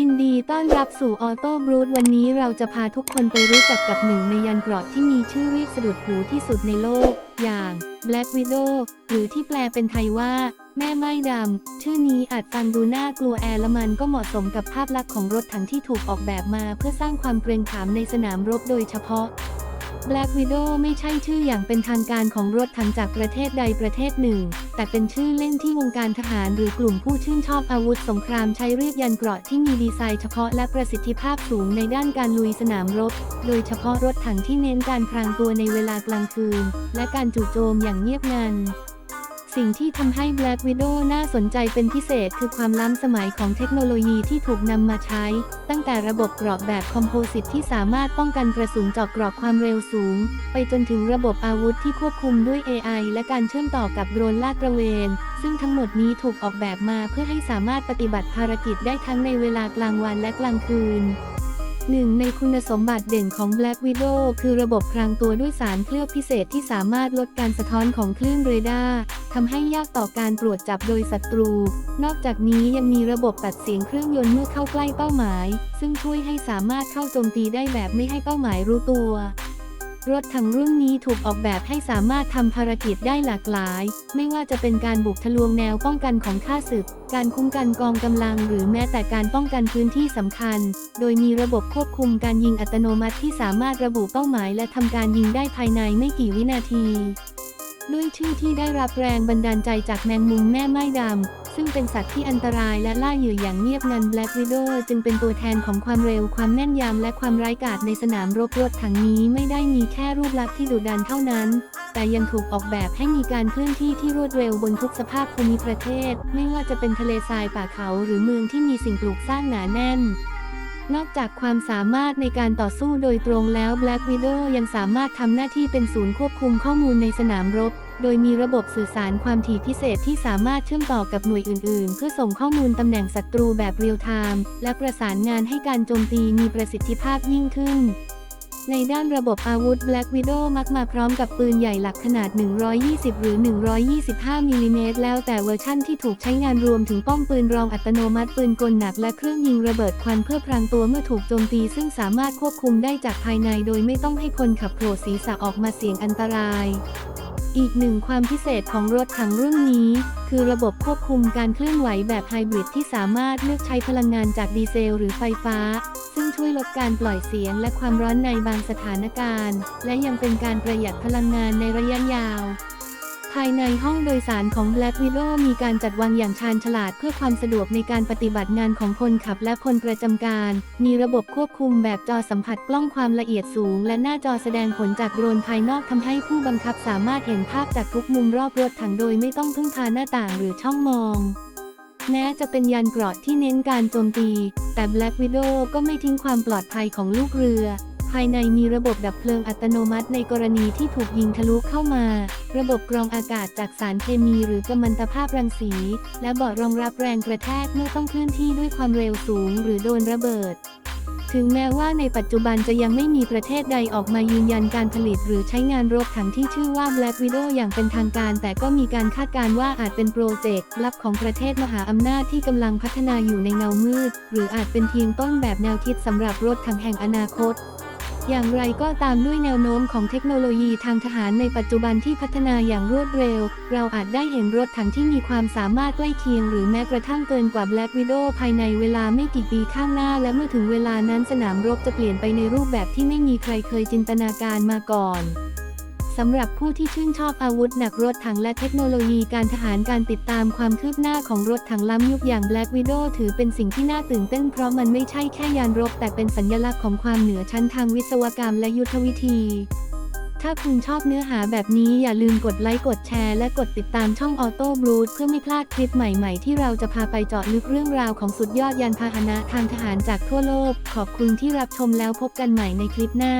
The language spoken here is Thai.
ยินดีต้อนรับสู่ออโต้บรูทวันนี้เราจะพาทุกคนไปรู้จักกับหนึ่งในยันเกราะที่มีชื่อเรียกสะดุดหูที่สุดในโลก อย่าง Black Widow หรือที่แปลเป็นไทยว่า แม่ไม้ดำ ชื่อนี้อาจฟังดูน่ากลัวแอร์ละมันก็เหมาะสมกับภาพลักษณ์ของรถถังที่ถูกออกแบบมาเพื่อสร้างความเกรงขามในสนามรบโดยเฉพาะ Black Widow ไม่ใช่ชื่ออย่างเป็นทางการของรถถังจากประเทศใดประเทศหนึ่ง แต่เป็นชื่อเล่นที่วงการทหารหรือกลุ่มผู้ชื่นชอบอาวุธสงครามใช้เรียกยันเกราะที่มีดีไซน์เฉพาะและประสิทธิภาพสูงในด้านการลุยสนามรบ โดยเฉพาะรถถังที่เน้นการพรางตัวในเวลากลางคืน และการจู่โจมอย่างเงียบงัน สิ่งที่ทำให้ Black Widow น่าสนใจเป็นพิเศษคือความล้ำสมัยของเทคโนโลยีที่ถูกนำมาใช้ ตั้งแต่ระบบกราะแบบคอมโพสิตที่สามารถป้องกันกระสุนเจาะกราะความเร็วสูง ไปจนถึงระบบอาวุธที่ควบคุมด้วย AI และการเชื่อมต่อกับโดรนลาดตระเวน ซึ่งทั้งหมดนี้ถูกออกแบบมาเพื่อให้สามารถปฏิบัติภารกิจได้ทั้งในเวลากลางวันและกลางคืน หนึ่งในคุณสมบัติเด่นของ Black Widow คือระบบพรางตัวด้วยสารเคลือบพิเศษที่สามารถลดการสะท้อนของคลื่นเรดาร์ทำให้ยากต่อการตรวจจับโดยศัตรู นอกจากนี้ยังมีระบบตัดเสียงเครื่องยนต์เมื่อเข้าใกล้เป้าหมาย ซึ่งช่วยให้สามารถเข้าโจมตีได้แบบไม่ให้เป้าหมายรู้ตัว รถถังรุ่นนี้ถูกออกแบบให้สามารถทำภารกิจได้หลากหลาย ไม่ว่าจะเป็นการบุกทะลวงแนวป้องกันของข้าศึก การคุ้มกันกองกำลัง หรือแม้แต่การป้องกันพื้นที่สำคัญ โดยมีระบบควบคุมการยิงอัตโนมัติที่สามารถระบุเป้าหมายและทำการยิงได้ภายในไม่กี่วินาทีด้วยชื่อที่ได้รับแรงบันดาลใจจากแมงมุมแม่ไม้ดำ ซึ่งเป็นสัตว์ที่อันตรายและล่าเหยื่ออย่างเงียบงัน Black Widow จึงเป็นตัวแทนของความเร็วความแม่นยำและความร้ายกาจในสนามรบรถถังนี้ไม่ได้มีแค่รูปลักษณ์ที่ดุดันเท่านั้น แต่ยังถูกออกแบบให้มีการเคลื่อนที่ที่รวดเร็วบนทุกสภาพภูมิประเทศ ไม่ว่าจะเป็นทะเลทรายป่าเขาหรือเมืองที่มีสิ่งปลูกสร้างหนาแน่นนอกจากความสามารถในการต่อสู้โดยตรงแล้ว Black Widow ยังสามารถทำหน้าที่เป็นศูนย์ควบคุมข้อมูลในสนามรบ โดยมีระบบสื่อสารความถี่พิเศษที่สามารถเชื่อมต่อกับหน่วยอื่น ๆ เพื่อส่งข้อมูลตำแหน่งศัตรูแบบเรียลไทม์และประสานงานให้การโจมตีมีประสิทธิภาพยิ่งขึ้นในด้านระบบอาวุธ Black Widow มักมาพร้อมกับปืนใหญ่หลักขนาด 120 หรือ 125 มิลลิเมตร แล้วแต่เวอร์ชั่นที่ถูกใช้งานรวมถึงป้อมปืนรองอัตโนมัติปืนกลหนักและเครื่องยิงระเบิดควันเพื่อพรางตัวเมื่อถูกโจมตีซึ่งสามารถควบคุมได้จากภายในโดยไม่ต้องให้คนขับโผล่ศีรษะออกมาเสี่ยงอันตราย อีกหนึ่งความพิเศษของรถถังรุ่นนี้ คือระบบควบคุมการเคลื่อนไหวแบบไฮบริดที่สามารถเลือกใช้พลังงานจากดีเซลหรือไฟฟ้า ซึ่งช่วยลดการปล่อยเสียงและความร้อนในบางสถานการณ์ และยังเป็นการประหยัดพลังงานในระยะยาว ภายในห้องโดยสารของ Black Widow มีการจัดวางอย่างชาญฉลาดเพื่อความสะดวกในการปฏิบัติงานของคนขับและคนประจำการ มีระบบควบคุมแบบจอสัมผัสกล้องความละเอียดสูง และหน้าจอแสดงผลจากโดรนภายนอกทำให้ผู้บังคับสามารถเห็นภาพจากทุกมุมรอบรถถังโดยไม่ต้องพึ่งพาหน้าต่างหรือช่องมองแม้จะเป็นยันเกราะที่เน้นการโจมตี แต่ Black Widow ก็ไม่ทิ้งความปลอดภัยของลูกเรือายในมีระบบดับเพลิงอัตโนมัติในกรณีที่ถูกยิงทะลุเข้ามา ระบบกรองอากาศจากสารเคมีหรือกัมมันตภาพรังสี และเบาะรองรับแรงกระแทกเมื่อต้องเคลื่อนที่ด้วยความเร็วสูงหรือโดนระเบิดถึงแม้ว่าในปัจจุบันจะยังไม่มีประเทศใดออกมายืนยันการผลิตหรือใช้งานรถถังที่ชื่อว่า Black Widow อย่างเป็นทางการ แต่ก็มีการคาดการณ์ว่าอาจเป็นโปรเจกต์ลับของประเทศมหาอำนาจที่กำลังพัฒนาอยู่ในเงามืด หรืออาจเป็นเพียงต้นแบบแนวคิดสำหรับรถถังแห่งอนาคต อย่างไรก็ตามด้วยแนวโน้มของเทคโนโลยีทางทหารในปัจจุบันที่พัฒนาอย่างรวดเร็ว เราอาจได้เห็นรถถังที่มีความสามารถใกล้เคียงหรือแม้กระทั่งเกินกว่า Black Widow ภายในเวลาไม่กี่ปีข้างหน้า และเมื่อถึงเวลานั้นสนามรบจะเปลี่ยนไปในรูปแบบที่ไม่มีใครเคยจินตนาการมาก่อน สำหรับผู้ที่ชื่นชอบอาวุธหนักรถถังและเทคโนโลยีการทหารการติดตามความคืบหน้าของรถถังล้ำยุคอย่าง Black Widow ถือเป็นสิ่งที่น่าตื่นเต้นเพราะมันไม่ใช่แค่ยานรบ แต่เป็นสัญลักษณ์ของความเหนือชั้นทางวิศวกรรมและยุทธวิธี ถ้าคุณชอบเนื้อหาแบบนี้อย่าลืมกดไลค์กดแชร์และกดติดตามช่อง Auto b r o o d เพื่อไม่พลาดคลิปใหม่ ๆ ที่เราจะพาไปเจาะลึกเรื่องราวของสุดยอดยานพาหนะทางทหารจากทั่วโลก ขอบคุณที่รับชมแล้วพบกันใหม่ในคลิปหน้า